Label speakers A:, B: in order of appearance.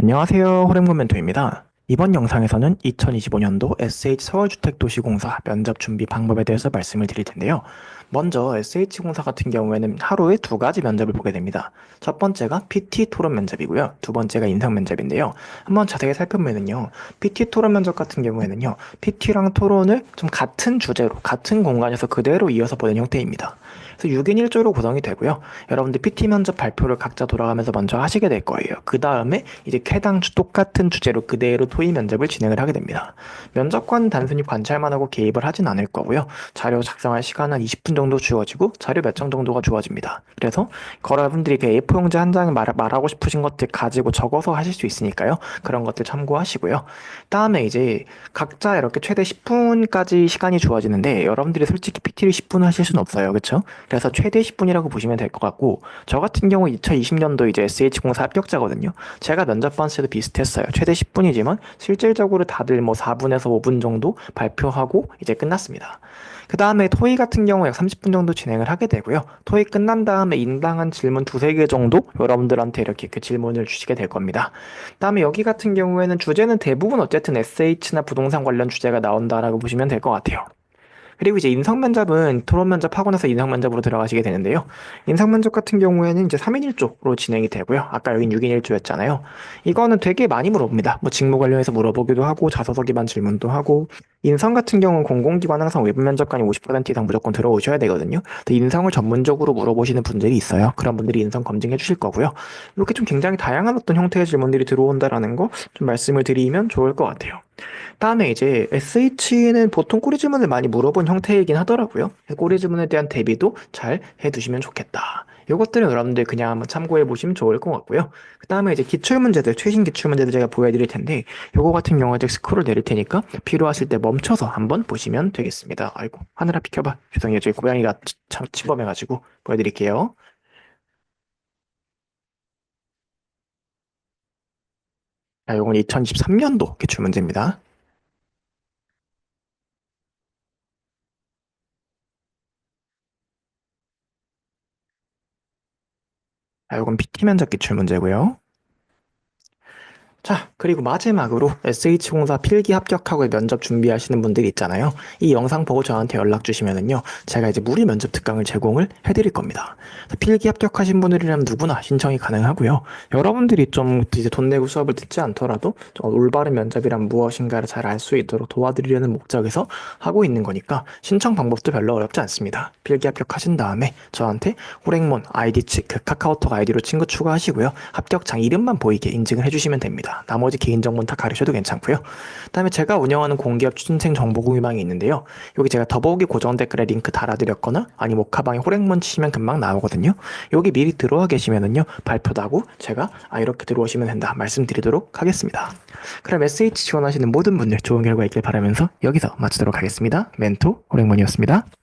A: 안녕하세요. 호랭몬 멘토입니다. 이번 영상에서는 2025년도 SH 서울주택도시공사 면접 준비 방법에 대해서 말씀을 드릴 텐데요. 먼저 SH공사 같은 경우에는 하루에 두 가지 면접을 보게 됩니다. 첫 번째가 PT 토론 면접이고요. 두 번째가 인상 면접인데요. 한번 자세히 살펴보면요. PT 토론 면접 같은 경우에는요. PT랑 토론을 좀 같은 주제로, 같은 공간에서 그대로 이어서 보는 형태입니다. 그래서 6인 1조로 구성이 되고요. 여러분들 PT 면접 발표를 각자 돌아가면서 먼저 하시게 될 거예요. 그 다음에 이제 해당 주 똑같은 주제로 그대로 토의 면접을 진행을 하게 됩니다. 면접관 단순히 관찰만 하고 개입을 하진 않을 거고요. 자료 작성할 시간 한 20분 정도 주어지고 자료 몇 장 정도가 주어집니다. 그래서 여러분들이 그 A4 용지 한 장에 말, 말하고 싶으신 것들 가지고 적어서 하실 수 있으니까요. 그런 것들 참고하시고요. 다음에 이제 각자 이렇게 최대 10분까지 시간이 주어지는데 여러분들이 솔직히 PT를 10분 하실 수는 없어요. 그렇죠? 그래서 최대 10분이라고 보시면 될 것 같고 저 같은 경우 2020년도 이제 SH공사 합격자거든요. 제가 면접 때도 비슷했어요. 최대 10분이지만 실질적으로 다들 뭐 4분에서 5분 정도 발표하고 이제 끝났습니다. 그 다음에 토의 같은 경우 약 30분 정도 진행을 하게 되고요. 토의 끝난 다음에 인당한 질문 두세 개 정도 여러분들한테 이렇게 그 질문을 주시게 될 겁니다. 그 다음에 여기 같은 경우에는 주제는 대부분 어쨌든 SH나 부동산 관련 주제가 나온다라고 보시면 될 것 같아요. 그리고 이제 인성 면접은 토론 면접 하고 나서 인성 면접으로 들어가시게 되는데요. 인성 면접 같은 경우에는 이제 3인 1조로 진행이 되고요. 아까 여긴 6인 1조였잖아요. 이거는 되게 많이 물어봅니다. 뭐 직무 관련해서 물어보기도 하고 자소서 기반 질문도 하고 인성 같은 경우는 공공기관 항상 외부 면접관이 50% 이상 무조건 들어오셔야 되거든요. 인성을 전문적으로 물어보시는 분들이 있어요. 그런 분들이 인성 검증해 주실 거고요. 이렇게 좀 굉장히 다양한 어떤 형태의 질문들이 들어온다라는 거 좀 말씀을 드리면 좋을 것 같아요. 다음에 이제 SH는 보통 꼬리 질문을 많이 물어본 형태이긴 하더라고요. 꼬리 질문에 대한 대비도 잘 해두시면 좋겠다. 이것들은 여러분들 그냥 한번 참고해 보시면 좋을 것 같고요. 그 다음에 이제 기출문제들, 최신 기출문제들 제가 보여드릴 텐데, 요거 같은 경우에 스크롤 내릴 테니까 필요하실 때 멈춰서 한번 보시면 되겠습니다. 아이고, 하늘아 비켜봐. 죄송해요. 저희 고양이가 참 침범해가지고 보여드릴게요. 자, 요건 2023년도 기출문제입니다. 자, 요건 PT 면접 기출 문제고요. 자, 그리고 마지막으로 SH공사 필기 합격하고 면접 준비하시는 분들이 있잖아요. 이 영상 보고 저한테 연락 주시면은요. 제가 이제 무료 면접 특강을 제공을 해드릴 겁니다. 필기 합격하신 분들이라면 누구나 신청이 가능하고요. 여러분들이 좀 이제 돈 내고 수업을 듣지 않더라도 좀 올바른 면접이란 무엇인가를 잘 알 수 있도록 도와드리려는 목적에서 하고 있는 거니까 신청 방법도 별로 어렵지 않습니다. 필기 합격하신 다음에 저한테 호랭몬 아이디 그 카카오톡 아이디로 친구 추가하시고요. 합격장 이름만 보이게 인증을 해주시면 됩니다. 나머지 개인정보는 다 가르쳐도 괜찮고요. 그다음에 제가 운영하는 공기업 취준생 정보 공유방이 있는데요. 여기 제가 더보기 고정 댓글에 링크 달아드렸거나 아니 모카방에 호랭몬 치시면 금방 나오거든요. 여기 미리 들어와 계시면은요 발표도 하고 제가 아 이렇게 들어오시면 된다 말씀드리도록 하겠습니다. 그럼 SH 지원하시는 모든 분들 좋은 결과 있길 바라면서 여기서 마치도록 하겠습니다. 멘토 호랭몬이었습니다.